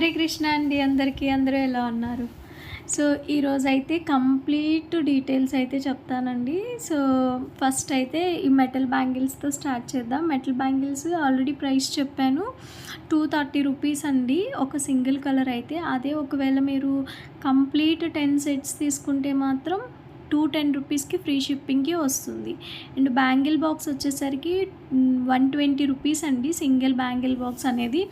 హరే కృష్ణ అండి అందరికీ అందరూ ఎలా ఉన్నారు? సో ఈరోజు అయితే కంప్లీట్ డీటెయిల్స్ అయితే చెప్తానండి. సో ఫస్ట్ అయితే ఈ మెటల్ బ్యాంగిల్స్తో స్టార్ట్ చేద్దాం. మెటల్ బ్యాంగిల్స్ ఆల్రెడీ ప్రైస్ చెప్పాను. టూ థర్టీ రూపీస్ అండి. ఒక సింగిల్ కలర్ అయితే. అదే ఒకవేళ మీరు కంప్లీట్ టెన్ సెట్స్ తీసుకుంటే మాత్రం టూ టెన్ రూపీస్కి ఫ్రీ షిప్పింగ్కి వస్తుంది. అండ్ బ్యాంగిల్ బాక్స్ వచ్చేసరికి వన్ ట్వంటీ రూపీస్ అండి సింగిల్ బ్యాంగిల్ బాక్స్ అనేది.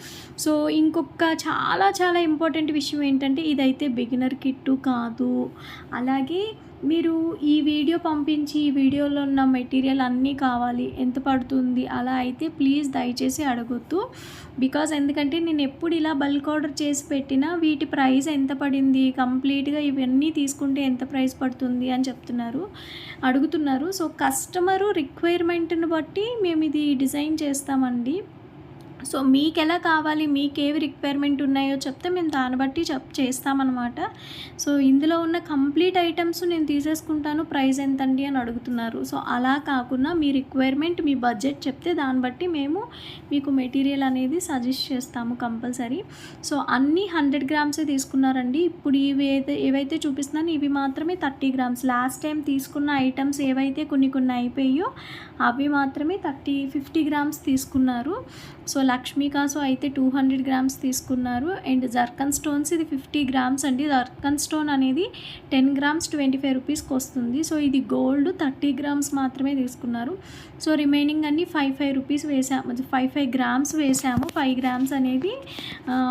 సో ఇంకొక చాలా చాలా ఇంపార్టెంట్ విషయం ఏంటంటే ఇదైతే బిగినర్ కిట్టు కాదు. అలాగే మీరు ఈ వీడియో పంపించి ఈ వీడియోలో ఉన్న మెటీరియల్ అన్నీ కావాలి ఎంత పడుతుంది అలా అయితే ప్లీజ్ దయచేసి అడగొద్దు బికాజ్ ఎందుకంటే నేను ఎప్పుడు ఇలా బల్క్ ఆర్డర్ చేసి పెట్టినా వీటి ప్రైస్ ఎంత పడింది కంప్లీట్గా ఇవన్నీ తీసుకుంటే ఎంత ప్రైస్ పడుతుంది అని చెప్తున్నారు అడుగుతున్నారు. సో కస్టమరు రిక్వైర్మెంట్ని బట్టి మేము ఇది డిజైన్ చేస్తామండి. సో మీకు ఎలా కావాలి? మీకు ఏవి రిక్వైర్మెంట్ ఉన్నాయో చెప్తే మేము దాన్ని బట్టి చెప్ చేస్తామన్నమాట. సో ఇందులో ఉన్న కంప్లీట్ ఐటమ్స్ నేను తీసేసుకుంటాను. ప్రైస్ ఎంతండి అని అడుగుతున్నారు. సో అలా కాకుండా మీ రిక్వైర్మెంట్ మీ బడ్జెట్ చెప్తే దాన్ని బట్టి మేము మీకు మెటీరియల్ అనేది సజెస్ట్ చేస్తాము కంపల్సరీ సో అన్నీ హండ్రెడ్ గ్రామ్సే తీసుకున్నారండి. ఇప్పుడు ఇవి అయితే ఏవైతే చూపిస్తున్నాను ఇవి మాత్రమే థర్టీ గ్రామ్స్ లాస్ట్ టైం తీసుకున్న ఐటమ్స్ ఏవైతే కొన్ని కొన్ని అయిపోయాయో అవి మాత్రమే థర్టీ ఫిఫ్టీ గ్రామ్స్ తీసుకున్నారు. సో లక్ష్మీ కాసు అయితే టూ హండ్రెడ్ గ్రామ్స్ తీసుకున్నారు. అండ్ జర్కన్ స్టోన్స్ ఇది ఫిఫ్టీ గ్రామ్స్ అండి. జర్కన్ స్టోన్ అనేది టెన్ గ్రామ్స్ ట్వంటీ ఫైవ్ రూపీస్కి వస్తుంది సో ఇది గోల్డ్ థర్టీ గ్రామ్స్ మాత్రమే తీసుకున్నారు. సో రిమైనింగ్ అన్ని ఫైవ్ ఫైవ్ రూపీస్ వేసాము. ఫైవ్ ఫైవ్ గ్రామ్స్ వేసాము. ఫైవ్ గ్రామ్స్ అనేది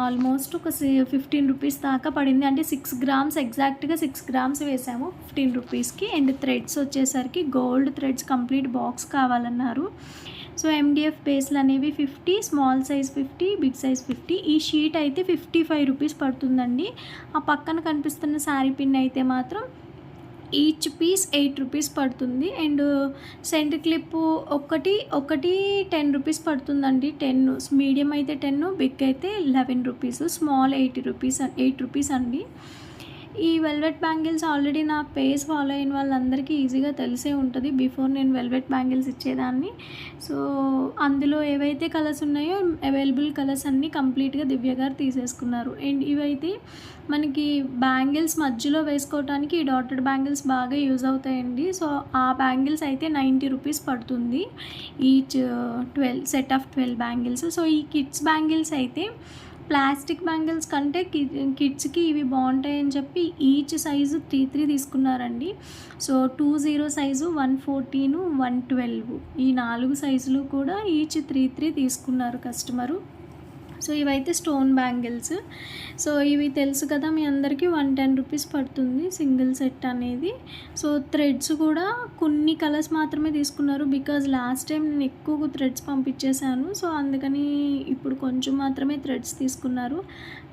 ఆల్మోస్ట్ ఒక ఫిఫ్టీన్ రూపీస్ దాకా పడింది. అంటే సిక్స్ గ్రామ్స్ ఎగ్జాక్ట్గా సిక్స్ గ్రామ్స్ వేసాము ఫిఫ్టీన్ రూపీస్కి. అండ్ థ్రెడ్స్ వచ్చేసరికి గోల్డ్ థ్రెడ్స్ కంప్లీట్ బాక్స్ కావాలన్నారు. సో ఎండిఎఫ్ బేస్లు అనేవి fifty small size fifty big size fifty ఈ షీట్ అయితే ఫిఫ్టీ ఫైవ్ రూపీస్ పడుతుందండి. ఆ పక్కన కనిపిస్తున్న శారీ పిన్ అయితే మాత్రం ఈచ్ పీస్ ఎయిట్ రూపీస్ పడుతుంది. అండ్ సెంట్ క్లిప్ ఒకటి ఒకటి టెన్ రూపీస్ పడుతుందండి. టెన్ మీడియం అయితే టెన్ బిగ్ అయితే eleven rupees small eighty rupees eight rupees అండి. ఈ వెల్వెట్ బ్యాంగిల్స్ ఆల్రెడీ నా పేజ్ ఫాలో అయిన వాళ్ళందరికీ ఈజీగా తెలిసే ఉంటుంది బిఫోర్ నేను వెల్వెట్ బ్యాంగిల్స్ ఇచ్చేదాన్ని. సో అందులో ఏవైతే కలర్స్ ఉన్నాయో అవైలబుల్ కలర్స్ అన్నీ కంప్లీట్గా దివ్య గారు తీసేసుకున్నారు. అండ్ ఇవైతే మనకి బ్యాంగిల్స్ మధ్యలో వేసుకోవటానికి ఈ డాటెడ్ బ్యాంగిల్స్ బాగా యూజ్ అవుతాయండి. సో ఆ బ్యాంగిల్స్ అయితే నైంటీ రూపీస్ పడుతుంది. Each twelve set of twelve bangles. So ఈ కిడ్స్ బ్యాంగిల్స్ అయితే ప్లాస్టిక్ బ్యాంగిల్స్ కంటే కిడ్స్కి ఇవి బాగుంటాయని చెప్పి ఈచ్ సైజు త్రీ త్రీ తీసుకున్నారండి. So two zero size one forty one twelve ఈ నాలుగు సైజులు కూడా ఈచ్ త్రీ త్రీ తీసుకున్నారు కస్టమరు. సో ఇవైతే స్టోన్ బ్యాంగిల్స్. సో ఇవి తెలుసు కదా మీ అందరికీ వన్ టెన్ రూపీస్ పడుతుంది సింగిల్ సెట్ అనేది. సో థ్రెడ్స్ కూడా కొన్ని కలర్స్ మాత్రమే తీసుకున్నారు బికాజ్ లాస్ట్ టైం నేను ఎక్కువ థ్రెడ్స్ పంపించేశాను. సో అందుకని ఇప్పుడు కొంచెం మాత్రమే థ్రెడ్స్ తీసుకున్నారు.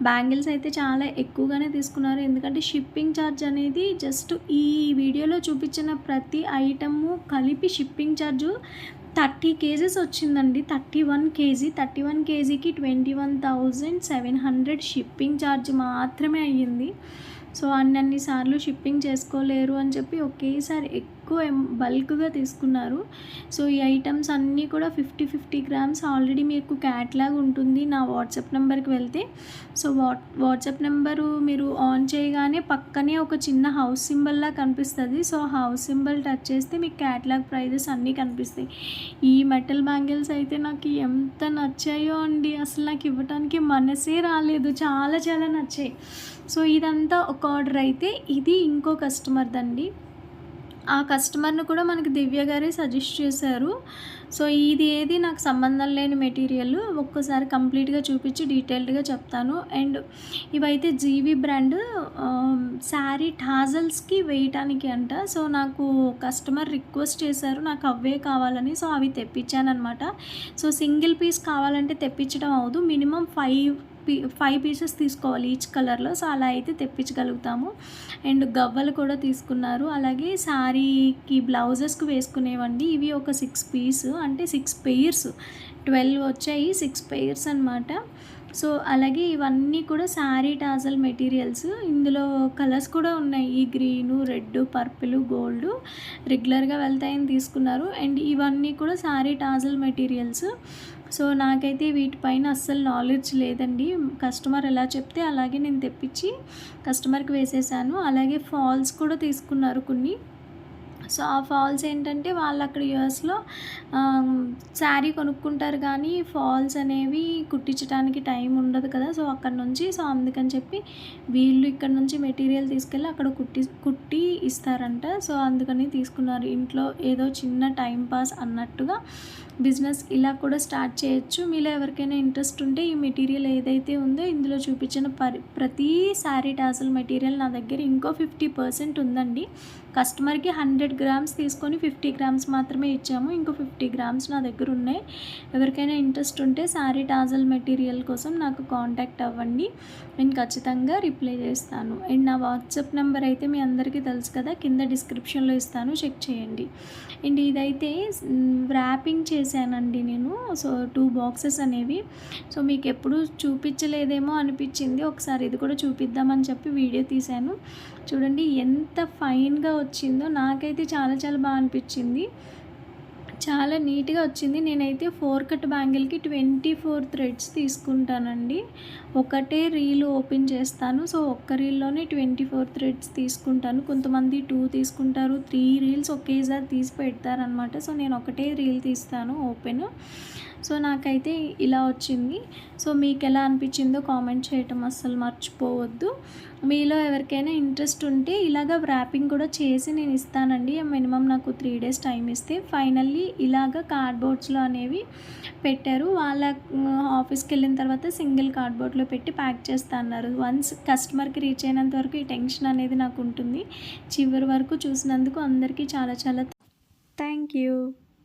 బ్యాంగిల్స్ అయితే చాలా ఎక్కువగానే తీసుకున్నారు. ఎందుకంటే షిప్పింగ్ ఛార్జ్ అనేది జస్ట్ ఈ వీడియోలో చూపించిన ప్రతి ఐటము కలిపి షిప్పింగ్ ఛార్జు థర్టీ కేజెస్ వచ్చిందండి. Thirty one KG. Thirty one కేజీకి twenty one thousand seven hundred shipping charge మాత్రమే అయ్యింది. సో అన్ని సార్లు షిప్పింగ్ చేసుకోలేరు అని చెప్పి ఒకేసారి ఎక్కువ బల్క్గా తీసుకున్నారు. సో ఈ ఐటమ్స్ అన్నీ కూడా ఫిఫ్టీ ఫిఫ్టీ గ్రామ్స్ ఆల్రెడీ మీకు క్యాట్లాగ్ ఉంటుంది. నా వాట్సాప్ నెంబర్కి వెళ్తే. సో వాట్ వాట్సాప్ నెంబరు మీరు ఆన్ చేయగానే పక్కనే ఒక చిన్న హౌస్ సింబల్లా కనిపిస్తుంది. సో హౌస్ సింబల్ టచ్ చేస్తే మీకు క్యాట్లాగ్ ప్రైజెస్ అన్నీ కనిపిస్తాయి. ఈ మెటల్ బ్యాంగిల్స్ అయితే నాకు ఎంత నచ్చాయో అండి. అసలు నాకు ఇవ్వటానికి మనసే రాలేదు. చాలా చాలా నచ్చాయి. సో ఇదంతా ఒక ఆర్డర్ అయితే ఇది ఇంకో కస్టమర్దండి ఆ కస్టమర్ను కూడా మనకి దివ్య గారే సజెస్ట్ చేశారు. సో ఇది ఏది నాకు సంబంధం లేని మెటీరియల్ ఒక్కసారి కంప్లీట్గా చూపించి డీటెయిల్డ్గా చెప్తాను. అండ్ ఇవైతే జీవి బ్రాండ్ శారీ టాజల్స్కి వేయటానికి అంట. సో నాకు కస్టమర్ రిక్వెస్ట్ చేశారు. నాకు అవే కావాలని సో అవి తెప్పించాను అనమాట సో సింగిల్ పీస్ కావాలంటే తెప్పించడం అవదు minimum five P five pieces తీసుకోవాలి ఈచ్ కలర్లో సో అలా అయితే తెప్పించగలుగుతాము. అండ్ గవ్వలు కూడా తీసుకున్నారు. అలాగే శారీకి బ్లౌజెస్కి వేసుకునేవండి. ఇవి ఒక సిక్స్ పీస్ అంటే సిక్స్ పెయిర్స్ ట్వెల్వ్ వచ్చాయి సిక్స్ పెయిర్స్ అనమాట సో అలాగే ఇవన్నీ కూడా శారీ టాజల్ మెటీరియల్స్. ఇందులో కలర్స్ కూడా ఉన్నాయి. ఈ గ్రీను రెడ్ పర్పుల్ గోల్డ్ రెగ్యులర్గా వెళ్తాయని తీసుకున్నారు. అండ్ ఇవన్నీ కూడా శారీ టాజల్ మెటీరియల్స్. సో నాకైతే వీటిపైన అస్సలు నాలెడ్జ్ లేదండి. కస్టమర్ ఎలా చెప్తే అలాగే నేను తెప్పించి కస్టమర్కి వేసేసాను. అలాగే ఫాల్స్ కూడా తీసుకున్నారు కొన్ని. సో ఆ ఫాల్స్ ఏంటంటే వాళ్ళు అక్కడ యుఎస్లో శారీ కొనుక్కుంటారు కానీ ఫాల్స్ అనేవి కుట్టించడానికి టైం ఉండదు కదా. సో అక్కడ నుంచి సో అందుకని చెప్పి వీళ్ళు ఇక్కడ నుంచి మెటీరియల్ తీసుకెళ్ళి అక్కడ కుట్టి కుట్టి ఇస్తారంట. సో అందుకని తీసుకున్నారు. ఇంట్లో ఏదో చిన్న టైం పాస్ అన్నట్టుగా బిజినెస్ ఇలా కూడా స్టార్ట్ చేయొచ్చు. మీలో ఎవరికైనా ఇంట్రెస్ట్ ఉంటే ఈ మెటీరియల్ ఏదైతే ఉందో ఇందులో చూపించిన పరి ప్రతి శారీ టాసల్ మెటీరియల్ నా దగ్గర ఇంకో ఫిఫ్టీ పర్సెంట్ ఉందండి. కస్టమర్కి హండ్రెడ్ గ్రామ్స్ తీసుకొని ఫిఫ్టీ గ్రామ్స్ మాత్రమే ఇచ్చాము. ఇంకో ఫిఫ్టీ గ్రామ్స్ నా దగ్గర ఉన్నాయి. ఎవరికైనా ఇంట్రెస్ట్ ఉంటే శారీ టాజల్ మెటీరియల్ కోసం నాకు కాంటాక్ట్ అవ్వండి. నేను ఖచ్చితంగా రిప్లై చేస్తాను. అండ్ నా వాట్సాప్ నెంబర్ అయితే మీ అందరికీ తెలుసు కదా కింద డిస్క్రిప్షన్లో ఇస్తాను. చెక్ చేయండి. అండ్ ఇదైతే ర్యాపింగ్ చేశానండి నేను. సో టూ బాక్సెస్ అనేవి. సో మీకు ఎప్పుడు చూపించలేదేమో అనిపించింది. ఒకసారి ఇది కూడా చూపిద్దామని చెప్పి వీడియో తీశాను. చూడండి ఎంత ఫైన్గా వచ్చిందో నాకైతే చాలా చాలా బాగా అనిపించింది. చాలా నీట్గా వచ్చింది. నేనైతే ఫోర్ కట్ బ్యాంగిల్కి ట్వంటీ ఫోర్ థ్రెడ్స్ తీసుకుంటానండి. ఒకటే రీల్ ఓపెన్ చేస్తాను. సో ఒక్క రీల్లోనే ట్వంటీ ఫోర్ థ్రెడ్స్ తీసుకుంటాను. కొంతమంది టూ తీసుకుంటారు త్రీ రీల్స్ ఒకేసారి తీసి పెడతారనమాట సో నేను ఒకటే రీల్ తీస్తాను ఓపెన్. సో నాకైతే ఇలా వచ్చింది. సో మీకు ఎలా అనిపించిందో కామెంట్ చేయటం అస్సలు మర్చిపోవద్దు. మీలో ఎవరికైనా ఇంట్రెస్ట్ ఉంటే ఇలాగ ర్యాపింగ్ కూడా చేసి నేను ఇస్తానండి. మినిమం నాకు త్రీ డేస్ టైం ఇస్తే. ఫైనల్లీ ఇలాగ కార్డ్బోర్డ్స్లో అనేవి పెట్టారు. వాళ్ళ ఆఫీస్కి వెళ్ళిన తర్వాత సింగిల్ కార్డ్బోర్డ్లో పెట్టి ప్యాక్ చేస్తా అన్నారు. వన్స్ కస్టమర్కి రీచ్ అయినంత వరకు ఈ టెన్షన్ అనేది నాకు ఉంటుంది. చివరి వరకు చూసినందుకు అందరికీ చాలా చాలా థ్యాంక్ యూ.